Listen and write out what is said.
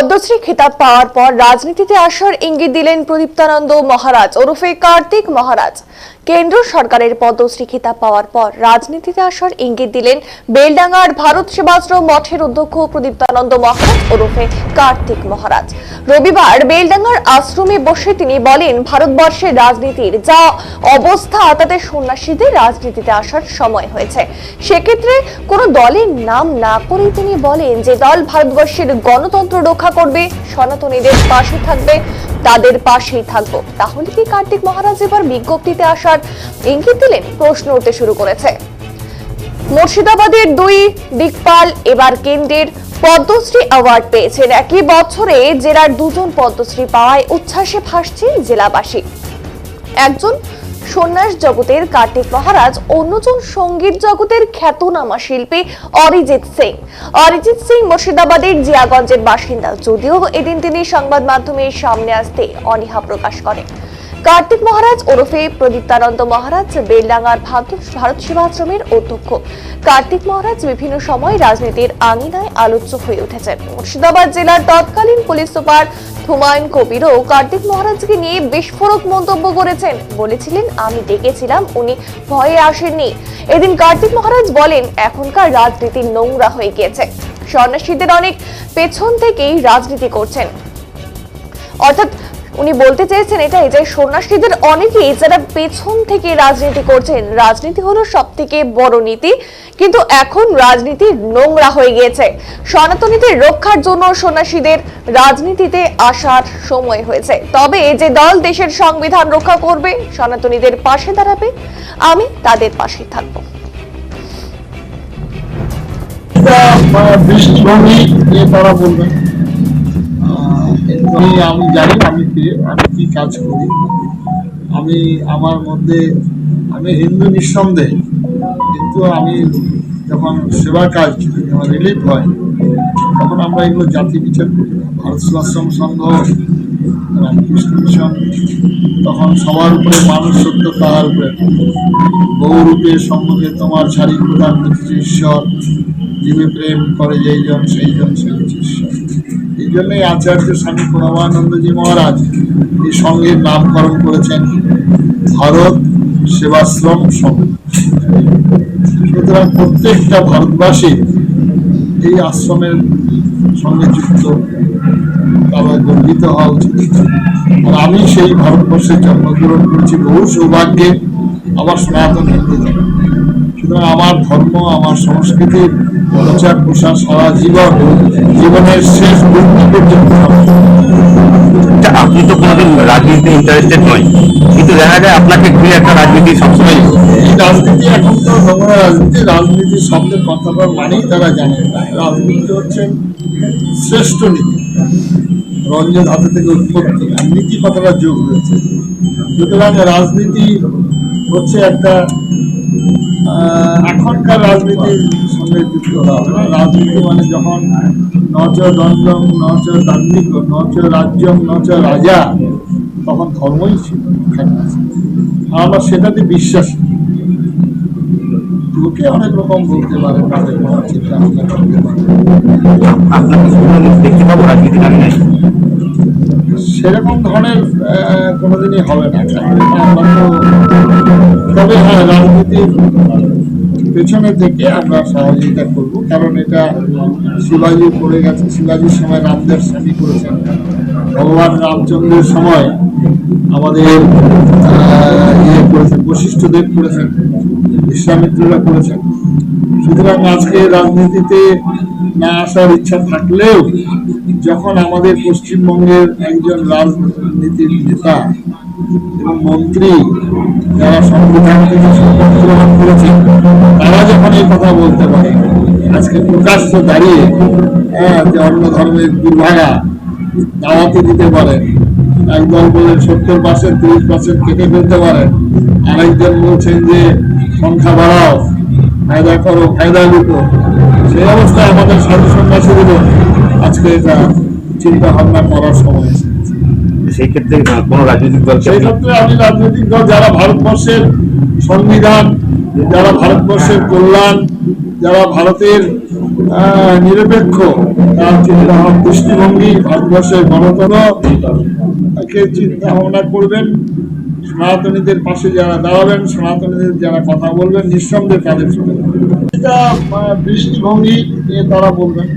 পদ্মশ্রী খেতাব পাওয়ার পর রাজনীতিতে আসার ইঙ্গিত দিলেন প্রদীপ্তানন্দ মহারাজ ওরফে কার্তিক মহারাজ। কেন্দ্র সরকারের পদ্মশ্রী খেতাব পাওয়ার পর রাজনীতিতে আসার ইঙ্গিত দিলেন বেলডাঙ্গার ভারত সেবাশ্রম মঠের অধ্যক্ষ প্রদীপ্তানন্দ মহারাজ ওরফে কার্তিক মহারাজ। রবিবার বেলডাঙ্গার আশ্রমে বসে তিনি বলেন, ভারতবর্ষের রাজনীতির যা অবস্থা, তাতে সন্ন্যাসীদের রাজনীতিতে আসার সময় হয়েছে। সেক্ষেত্রে কোনো দলের নাম না করে তিনি বলেন যে দল ভারতবর্ষের গণতন্ত্র রক্ষা করবে, সনাতনীদের পাশে থাকবে তাদের পাশেই থাকব। তাহলে কি কার্তিক মহারাজ এবার বিজ্ঞপ্তিতে আসার ইঙ্গিত দিলেন? প্রশ্ন উঠতে শুরু করেছে। মুর্শিদাবাদের দুই দিকপাল এবার কেন্দ্রের পদ্মশ্রী অ্যাওয়ার্ড পেয়েছেন। একই বছরে জেলার দুজন পদ্মশ্রী পাওয়ায় উচ্ছ্বাসে ভাসছে জেলাবাসী। একজন সন্ন্যাস জগতের কার্তিক মহারাজ অন্যজন সংগীত জগতের খ্যাতনামা শিল্পী অরিজিৎ সিং। অরিজিৎ সিং মুর্শিদাবাদের জিয়াগঞ্জের বাসিন্দা। যদিও এদিন তিনি সংবাদ মাধ্যমের সামনে আসতে অনীহা প্রকাশ করেন। কার্তিক মহারাজ ওরফে প্রদীপ্তানন্দ মহারাজ বেলডাঙ্গার ভারত ভারত সেবাশ্রমের অধ্যক্ষ। কার্তিক মহারাজ বিভিন্ন সময় রাজনীতির আঙিনায় আলোচ্য হয়ে উঠেছেন। মুর্শিদাবাদ জেলার তৎকালীন পুলিশ সুপার হুমায়ুন কবিরও কার্তিক মহারাজকে নিয়ে বিস্ফোরক মন্তব্য করেছেন বলেছিলেন, আমি ডেকেছিলাম, উনি ভয়ে আসেননি। এদিন কার্তিক মহারাজ বলেন, এখনকার রাজনীতি নোংরা হয়ে গিয়েছে। সন্ন্যাসীদের অনেক পেছন থেকেই রাজনীতি করছেন। অর্থাৎ উনি বলতে চেয়েছেন এটাই যে সন্ন্যাসীদের অনেকেই যারা পেছন থেকে রাজনীতি করছেন, রাজনীতি হলো সব থেকে বড় নীতি। কিন্তু এখন রাজনীতি নোংরা হয়ে গিয়েছে। সনাতনীদের রক্ষার জন্য সন্ন্যাসীদের রাজনীতিতে আসার সময় হয়েছে। তবে যে দল দেশের সংবিধান রক্ষা করবে সনাতনীদের পাশে দাঁড়াবে। আমি তাদের পাশেই থাকব। এটা মানে দৃষ্টিভঙ্গি নিয়ে তারা বলবেন আমি আমি জানি আমি আমি কি কাজ করি। আমি আমার মধ্যে, আমি হিন্দু নিঃসন্দেহ। কিন্তু আমি যখন সেবা কাজ যখন রিলিফ হয়, তখন আমরা এগুলো জাতি বিচার করি। ভারত সেবাশ্রম সংঘ, রামকৃষ্ণ মিশন, তখন সবার উপরে মানুষ সত্য তাহার উপরে বহুরূপে সম্মুখে তোমার শারীরিক করেছে ঈশ্বর জীবে প্রেম করে যেই জন, সেই জন, সেই ঈশ্বর। এই জন্যই আচার্য স্বামী প্রণবানন্দজি মহারাজ এই সঙ্গে নামকরণ করেছেন ভারত সেবাশ্রম সংঘ সুতরাং প্রত্যেকটা ভারতবাসী এই আশ্রমের সঙ্গে যুক্ত, তারা গর্বিত হওয়া উচিত। আর আমি সেই ভারতবর্ষে জন্মগ্রহণ করেছি, বহু সৌভাগ্যে আমার সনাতন হিন্দু সুতরাং আমার ধর্ম, আমার সংস্কৃতির প্রচার প্রসার সারা জীবন জীবনের শেষ মুহূর্ত পর্যন্ত আপনি তো কোনোদিন রাজনীতিতে ইন্টারেস্টেড নয়। কিন্তু দেখা যায় আপনাকে ঘিরে একটা রাজনীতি সবসময় এই রাজনীতি এখন তো নোংরা রাজনীতি রাজনীতি শব্দের কথাটা মানেই তারা জানেন না। রাজনীতি হচ্ছে শ্রেষ্ঠ নীতি। রঞ্জন হাতে থেকে উৎপত্তি। আর নীতি কথাটা যোগ রয়েছে সুতরাং রাজনীতি হচ্ছে একটা আহ, এখনকার রাজনীতির সঙ্গে যুক্ত হওয়া হবে রাজনীতি মানে যখন নচ দণ্ডম নচ দান্ডিক নচ রাজ্যম নচ রাজা তখন ধর্মই ছিল আর আমরা সেটাতে বিশ্বাসী লোকে অনেক রকম বলতে পারে তাদের মনে চিন্তা দেখতে পাবো নাই সেরকম ধরনের কোনোদিনই হবে না। তবে হ্যাঁ রাজনীতির পেছনে থেকে আমরা সহযোগিতা করব, কারণ এটা শিবাজি করে গেছে। শিবাজির সময় রামদেব স্বামী করেছেন। ভগবান রামচন্দ্রের সময় আমাদের ইয়ে করেছেন, বশিষ্ঠদেব করেছেন, বিশ্বামিত্ররা করেছেন। সুতরাং আজকে রাজনীতিতে না আসার ইচ্ছা থাকলেও যখন আমাদের পশ্চিমবঙ্গের একজন রাজনীতির নেতা এবং মন্ত্রী যারা সংবিধান থেকে গ্রহণ করেছেন তারা যখন এই কথা বলতে পারে, আজকে প্রকাশ্য দাঁড়িয়ে হ্যাঁ যে অন্য ধর্মের দুর্ভাগা দাওয়াতি দিতে পারেন একদল বলেন সত্তর পার্সেন্ট তিরিশ পার্সেন্ট কেটে ফেলতে পারেন আরেকজন বলছেন যে সংখ্যা বাড়াও, ফায়দা করো, ফায়দা লুটো সেই অবস্থায় আমাদের সাধু সন্ন্যাসীগুলো আজকে এটা চিন্তা ভাবনা করার সময়। সেই ক্ষেত্রে কোনো রাজনৈতিক দল সেই ক্ষেত্রে আমি রাজনৈতিক দল, যারা ভারতবর্ষের সংবিধান, যারা ভারতবর্ষের কল্যাণ, যারা ভারতের নিরপেক্ষ, তার চিন্তা দৃষ্টিভঙ্গি ভারতবর্ষের গণতন্ত্রকে চিন্তা ভাবনা করবেন সনাতনীদের পাশে যারা দাঁড়াবেন, সনাতনীদের যারা কথা বলবেন, নিঃসন্দেহে তাদের। এটা দৃষ্টিভঙ্গি নিয়ে তারা বলবেন